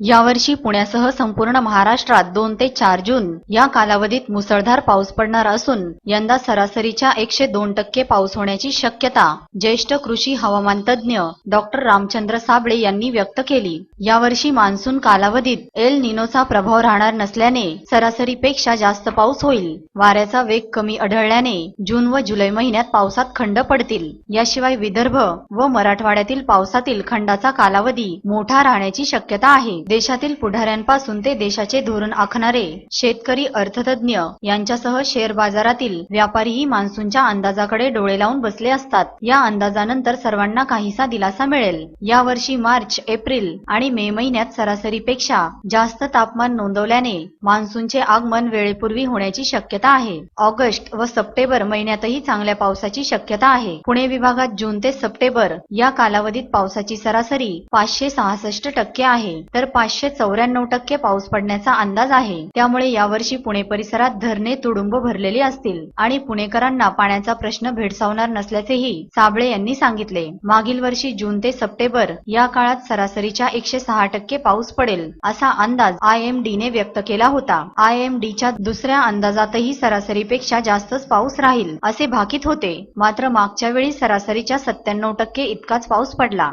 यावर्षी पुण्यासह संपूर्ण महाराष्ट्रात दोन ते चार जून या कालावधीत मुसळधार पाऊस पडणार असून यंदा सरासरीच्या एकशे दोन टक्के पाऊस होण्याची शक्यता ज्येष्ठ कृषी हवामान तज्ज्ञ डॉक्टर रामचंद्र साबळे यांनी व्यक्त केली. यावर्षी मान्सून कालावधीत एल निनोचा प्रभाव राहणार नसल्याने सरासरीपेक्षा जास्त पाऊस होईल. वाऱ्याचा वेग कमी आढळल्याने जून व जुलै महिन्यात पावसात खंड पडतील. याशिवाय विदर्भ व मराठवाड्यातील पावसातील खंडाचा कालावधी मोठा राहण्याची शक्यता आहे. देशातील पुढाऱ्यांपासून ते देशाचे धोरण आखणारे शेतकरी अर्थतज्ञ यांच्यासह शेअर बाजारातील व्यापारीही मान्सूनच्या अंदाजाकडे डोळे लावून बसले असतात. या अंदाजानंतर सर्वांना काहीसा दिलासा मिळेल. यावर्षी मार्च एप्रिल आणि मे महिन्यात सरासरीपेक्षा जास्त तापमान नोंदवल्याने मान्सूनचे आगमन वेळेपूर्वी होण्याची शक्यता आहे. ऑगस्ट व सप्टेंबर महिन्यातही चांगल्या पावसाची शक्यता आहे. पुणे विभागात जून ते सप्टेंबर या कालावधीत पावसाची सरासरी पाचशे सहासष्ट टक्के आहे. तर पाचशे चौऱ्याण्णव टक्के पाऊस पडण्याचा अंदाज आहे. त्यामुळे यावर्षी पुणे परिसरात धरणे तुडुंब भरलेली असतील आणि पुणेकरांना पाण्याचा प्रश्न भेडसावणार नसल्याचेही साबळे यांनी सांगितले. मागील वर्षी जून ते सप्टेंबर या काळात सरासरीच्या एकशे सहा टक्के पाऊस पडेल असा अंदाज आय एम डी ने व्यक्त केला होता. आय एम च्या दुसऱ्या अंदाजातही सरासरीपेक्षा जास्तच पाऊस राहील असे भाकीत होते. मात्र मागच्या वेळी सरासरीच्या सत्त्याण्णव टक्के इतकाच पाऊस पडला.